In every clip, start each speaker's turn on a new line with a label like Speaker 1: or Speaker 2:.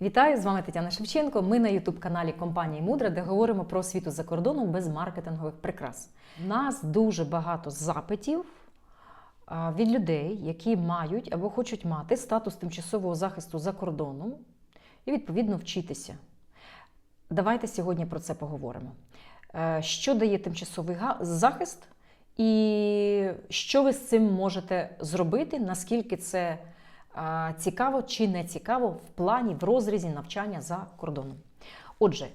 Speaker 1: Вітаю з вами Тетяна Шевченко. Ми на Ютуб-каналі компанії Мудра, де говоримо про освіту за кордоном без маркетингових прикрас. У нас дуже багато запитів від людей, які мають або хочуть мати статус тимчасового захисту за кордоном і відповідно вчитися. Давайте сьогодні про це поговоримо. Е, Що дає тимчасовий захист, і що ви з цим можете зробити, наскільки це цікаво чи не цікаво в плані в розрізі навчання за кордоном. Отже,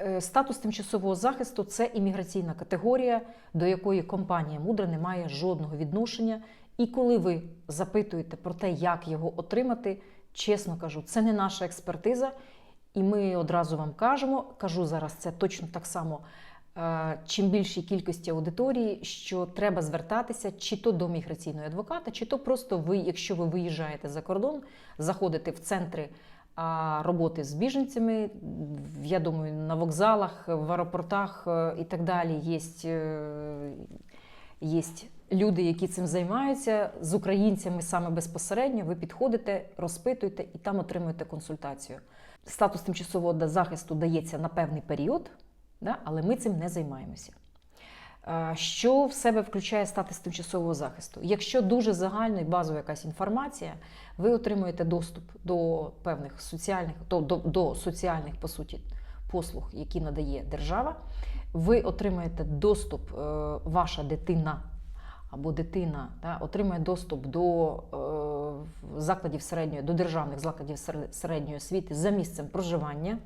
Speaker 1: е, статус тимчасового захисту це імміграційна категорія, до якої компанія Мудра не має жодного відношення. І коли ви запитуєте про те, як його отримати, чесно кажу, це не наша експертиза. І ми одразу вам кажемо, кажу зараз це точно так само. Е, Чим більшій кількості аудиторії, що треба звертатися чи то до міграційного адвоката, чи то просто ви, якщо ви виїжджаєте за кордон, заходите в центри роботи з біженцями. Я думаю, на вокзалах, в аеропортах е, і так далі є, е, є люди, які цим займаються. З українцями саме безпосередньо ви підходите, розпитуєте і там отримуєте консультацію. Статус тимчасового захисту дається на певний період, да, але ми цим не займаємося. Що в себе включає статус тимчасового захисту? Якщо дуже загальна і базова якась інформація, ви отримуєте доступ до певних соціальних до, до, до соціальних по суті послуг, які надає держава. Ви отримаєте доступ, е, ваша дитина або дитина да, отримує доступ до е, закладів середньої, до державних закладів середньої освіти за місцем проживання.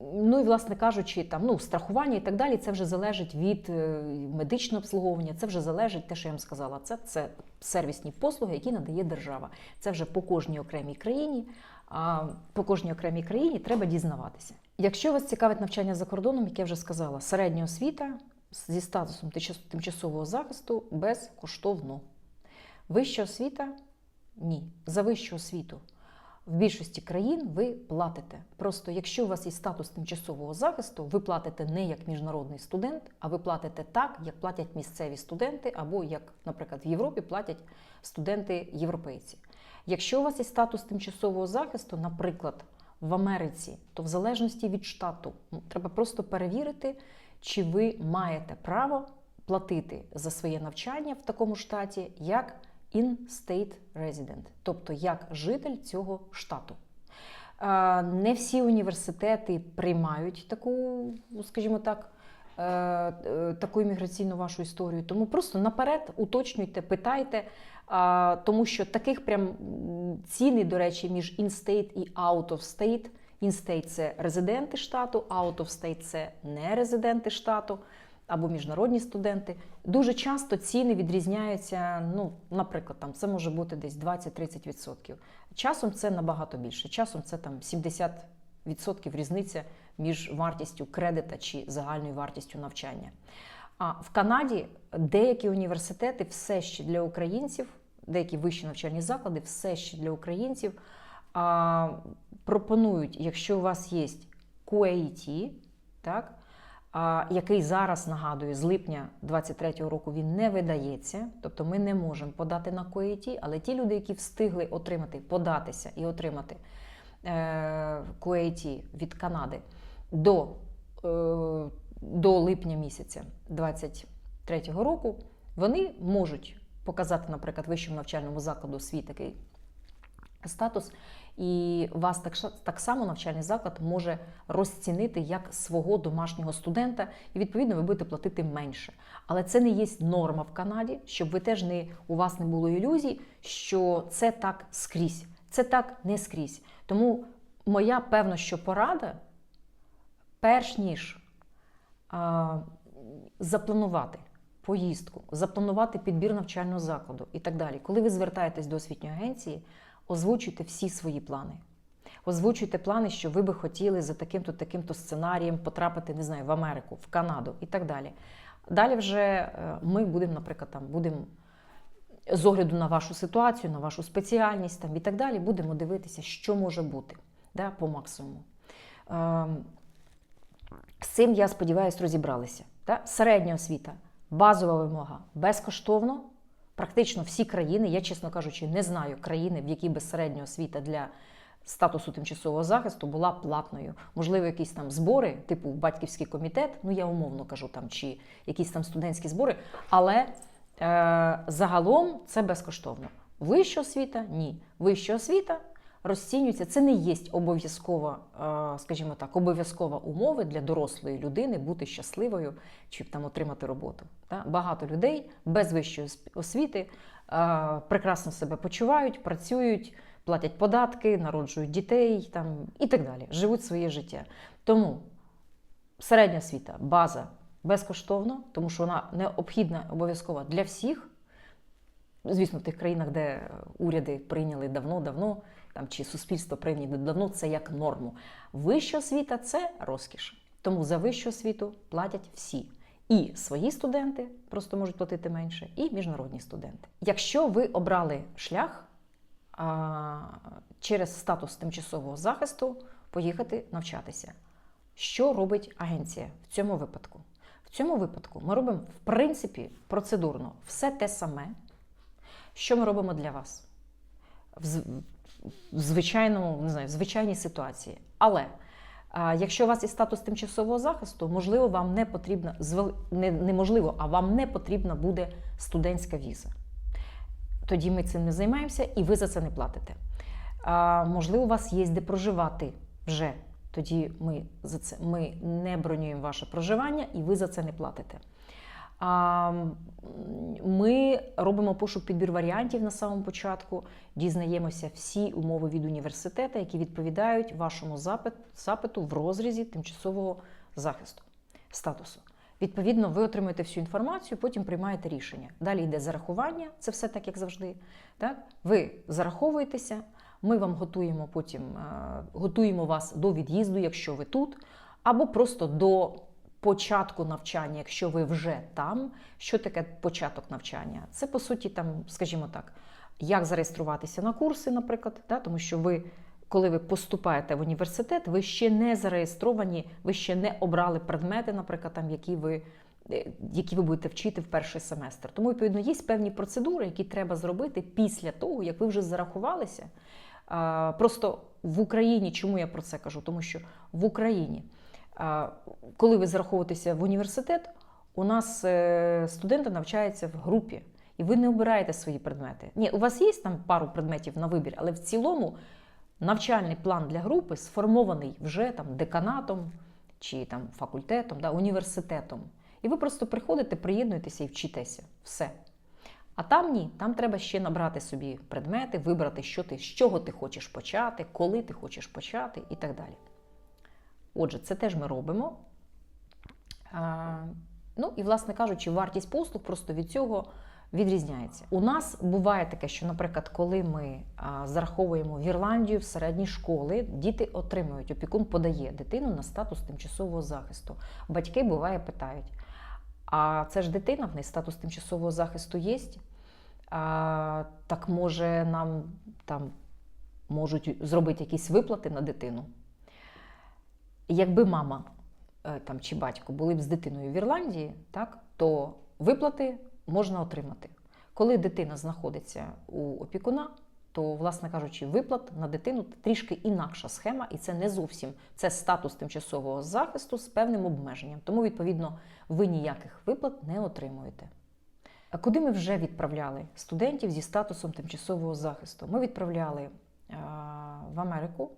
Speaker 1: Ну і, власне кажучи, там ну, страхування і так далі, це вже залежить від е, медичного обслуговування, це вже залежить те, що я вам сказала. Це, це сервісні послуги, які надає держава. Це вже по кожній окремій країні. А по кожній окремій країні треба дізнаватися. Якщо вас цікавить навчання за кордоном, як я вже сказала, середня освіта зі статусом тимчасового захисту безкоштовно. Вища освіта ні. За вищу освіту в більшості країн ви платите. Просто якщо у вас є статус тимчасового захисту, ви платите не як міжнародний студент, а ви платите так, як платять місцеві студенти, або як, наприклад, в Європі платять студенти європейці. Якщо у вас є статус тимчасового захисту, наприклад, в Америці, то в залежності від штату ну, треба просто перевірити, чи ви маєте право платити за своє навчання в такому штаті як in-state resident, тобто як житель цього штату. Е, Не всі університети приймають таку, скажімо так, е, е, таку імміграційну вашу історію. Тому просто наперед уточнюйте, питайте, тому що таких прям ціни, до речі, між in-state і out of state. In-state – це резиденти штату, out of state – це не резиденти штату або міжнародні студенти. Дуже часто ціни відрізняються. Ну, наприклад, там це може бути десь 20-30%. Часом це набагато більше. Часом це там 70% різниця між вартістю кредита чи загальною вартістю навчання. А в Канаді деякі університети все ще для українців, деякі вищі навчальні заклади, все ще для українців а, пропонують, якщо у вас є QAT, так, який зараз нагадую, з липня 23-го року він не видається, тобто ми не можемо подати на QAT, але ті люди, які встигли отримати, податися і отримати е, від Канади до, е, до липня місяця 23-го року, вони можуть показати, наприклад, вищому навчальному закладу свій такий статус, і вас так, так само навчальний заклад може розцінити як свого домашнього студента, і відповідно ви будете платити менше. Але це не є норма в Канаді, щоб ви теж не у вас не було ілюзій, що це так скрізь. Це так не скрізь. Тому моя певно, що порада, перш ніж а, запланувати поїздку, запланувати підбір навчального закладу і так далі. Коли ви звертаєтесь до освітньої агенції, озвучуйте всі свої плани. Озвучуйте плани, що ви би хотіли за таким-то таким-то сценарієм потрапити, не знаю, в Америку, в Канаду і так далі. Далі вже е, ми будемо, наприклад, там будемо з огляду на вашу ситуацію, на вашу спеціальність там, і так далі, будемо дивитися, що може бути да, по максимуму. Ем, з цим, я сподіваюся, розібралися. Да? Середня освіта, базова вимога безкоштовно. Практично всі країни, я чесно кажучи, не знаю країни, в якій би середня освіта для статусу тимчасового захисту була платною. Можливо, якісь там збори, типу батьківський комітет, ну я умовно кажу там, чи якісь там студентські збори, але е, загалом це безкоштовно. Вища освіта ні. Вища освіта розцінюється. Це не є обов'язкова, е, скажімо так, обов'язкова умова для дорослої людини бути щасливою чи там отримати роботу. Багато людей без вищої освіти е, прекрасно себе почувають, працюють, платять податки, народжують дітей там, і так далі, живуть своє життя. Тому середня освіта, база безкоштовно, тому що вона необхідна обов'язкова для всіх. Звісно, в тих країнах, де уряди прийняли давно-давно, там чи суспільство прийняли давно, це як норму. Вища освіта це розкіш. Тому за вищу освіту платять всі. І свої студенти просто можуть платити менше, і міжнародні студенти. Якщо ви обрали шлях а, через статус тимчасового захисту поїхати навчатися, що робить агенція в цьому випадку? В цьому випадку ми робимо, в принципі, процедурно все те саме, що ми робимо для вас в звичайному, не знаю, в звичайній ситуації. Але якщо у вас є статус тимчасового захисту, можливо, вам не потрібна не, неможливо, а вам не потрібна буде студентська віза. Тоді ми цим не займаємося і ви за це не платите. А, можливо, у вас є де проживати вже. Тоді ми за це ми не бронюємо ваше проживання і ви за це не платите. Ми робимо пошук підбір варіантів на самому початку, дізнаємося всі умови від університету, які відповідають вашому запиту в розрізі тимчасового захисту статусу. Відповідно, ви отримуєте всю інформацію, потім приймаєте рішення. Далі йде зарахування, це все так, як завжди. Так? Ви зараховуєтеся, ми вам готуємо потім е, готуємо вас до від'їзду, якщо ви тут, або просто до початку навчання, якщо ви вже там. Що таке початок навчання? Це по суті, там, скажімо так, як зареєструватися на курси, наприклад, да? тому що ви. Коли ви поступаєте в університет, ви ще не зареєстровані, ви ще не обрали предмети, наприклад, там, які ви, е, які ви будете вчити в перший семестр. Тому, відповідно, є певні процедури, які треба зробити після того, як ви вже зарахувалися. Просто в Україні, чому я про це кажу? Тому що в Україні, коли ви зараховуєтеся в університет, у нас е, студенти навчаються в групі, і ви не обираєте свої предмети. Ні, у вас є там пару предметів на вибір, але в цілому навчальний план для групи сформований вже там деканатом чи там факультетом, да, університетом. І ви просто приходите, приєднуєтеся і вчитеся. Все. А там ні, там треба ще набрати собі предмети, вибрати, що ти, з чого ти хочеш почати, коли ти хочеш почати і так далі. Отже, це теж ми робимо. Ну і, власне кажучи, вартість послуг просто від цього відрізняється. У нас буває таке, що, наприклад, коли ми зараховуємо в Ірландію в середні школи, діти отримують, опікун подає дитину на статус тимчасового захисту. Батьки буває питають: а це ж дитина, в неї статус тимчасового захисту є. А, так може нам там можуть зробити якісь виплати на дитину. Якби мама е, там, чи батько були б з дитиною в Ірландії, так, то виплати можна отримати. Коли дитина знаходиться у опікуна, то, власне кажучи, виплат на дитину трішки інакша схема, і це не зовсім це статус тимчасового захисту з певним обмеженням. Тому, відповідно, ви ніяких виплат не отримуєте. А куди ми вже відправляли студентів зі статусом тимчасового захисту? Ми відправляли а, в Америку,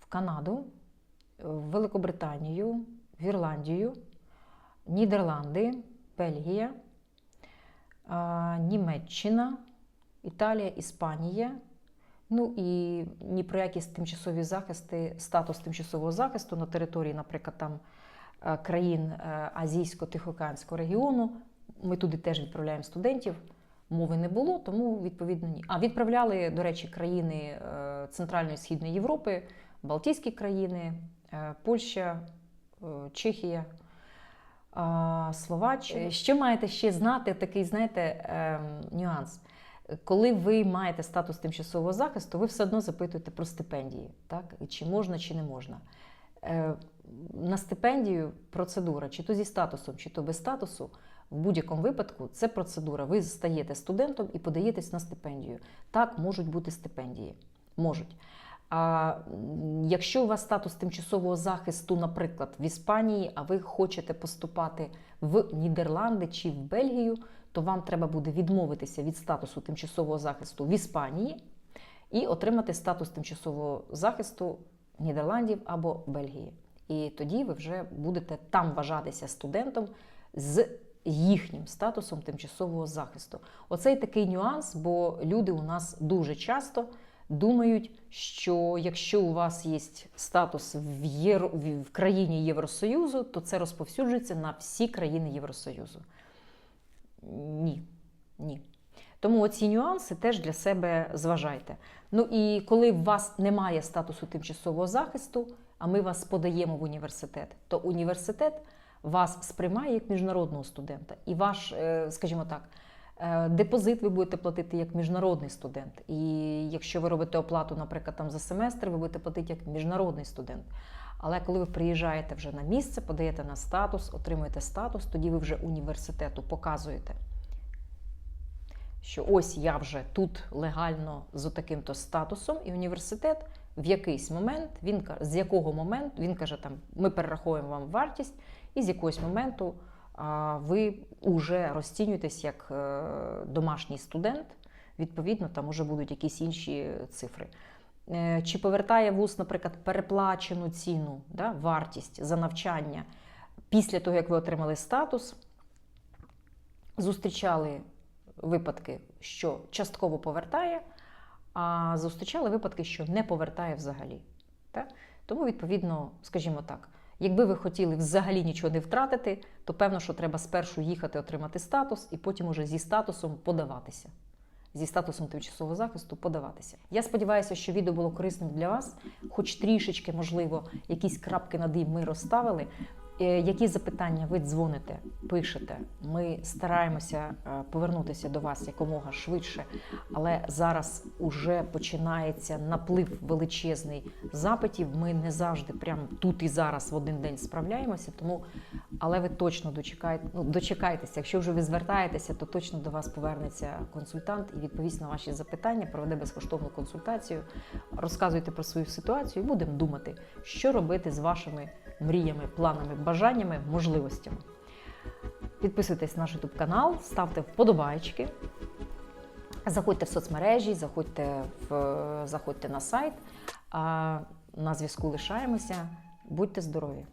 Speaker 1: в Канаду, в Великобританію, в Ірландію, Нідерланди, Бельгія, Німеччина, Італія, Іспанія. Ну і ні про якісь тимчасові захисти, статус тимчасового захисту на території, наприклад, там е, країн е, Азійсько-Тихоокеанського регіону. Ми туди теж відправляємо студентів. Мови не було, тому відповідно ні. А відправляли, до речі, країни е, Центральної і Східної Європи, Балтійські країни, Польща, е, Чехія, е, Словаччина. Що маєте ще знати? Такий, знаєте, ем, нюанс. Коли ви маєте статус тимчасового захисту, ви все одно запитуєте про стипендії, так? Чи можна, чи не можна. Е, На стипендію процедура, чи то зі статусом, чи то без статусу, В будь-якому випадку це процедура. Ви стаєте студентом і подаєтесь на стипендію. Так, можуть бути стипендії. Можуть. А якщо у вас статус тимчасового захисту, наприклад, в Іспанії, а ви хочете поступати в Нідерланди чи в Бельгію, то вам треба буде відмовитися від статусу тимчасового захисту в Іспанії і отримати статус тимчасового захисту Нідерландів або Бельгії. І тоді ви вже будете там вважатися студентом з їхнім статусом тимчасового захисту. Оцей такий нюанс, бо люди у нас дуже часто думають, що якщо у вас є статус в, Євро... в країні Євросоюзу, то це розповсюджується на всі країни Євросоюзу. Ні, ні. Тому оці нюанси теж для себе зважайте. Ну і коли у вас немає статусу тимчасового захисту, а ми вас подаємо в університет, то університет вас сприймає як міжнародного студента. І ваш, е, скажімо так, депозит ви будете платити як міжнародний студент. І якщо ви робите оплату, наприклад, там за семестр, ви будете платити як міжнародний студент. Але коли ви приїжджаєте вже на місце, подаєте на статус, отримуєте статус, тоді ви вже університету показуєте, що ось я вже тут легально з таким-то статусом, і університет в якийсь момент він з якого моменту він каже, там ми перераховуємо вам вартість, і з якогось моменту ви вже розцінюєтесь як е, домашній студент. Відповідно, там вже будуть якісь інші цифри. Е, Чи повертає вуз, наприклад, переплачену ціну, да, вартість за навчання після того, як ви отримали статус? Зустрічали випадки, що частково повертає, а зустрічали випадки, що не повертає взагалі. Так? Тому, відповідно, скажімо так, якби ви хотіли взагалі нічого не втратити, то певно, що треба спершу їхати отримати статус і потім уже зі статусом подаватися. Зі статусом тимчасового захисту подаватися. Я сподіваюся, що відео було корисним для вас, хоч трішечки, можливо, якісь крапки над «і» ми розставили. Е, Які запитання ви дзвоните, пишете? Ми стараємося е, повернутися до вас якомога швидше, але зараз уже починається наплив величезний запитів. Ми не завжди прямо тут і зараз в один день справляємося. Тому, але ви точно дочекаєте, ну, дочекайтеся. Якщо вже ви звертаєтеся, то точно до вас повернеться консультант і відповість на ваші запитання, проведе безкоштовну консультацію. Розказуйте про свою ситуацію і будемо думати, що робити з вашими мріями, планами, бажаннями, можливостями. Підписуйтесь на наш YouTube канал, ставте вподобайки. Заходьте в соцмережі, заходьте, в, заходьте на сайт. А на зв'язку лишаємося. Будьте здорові!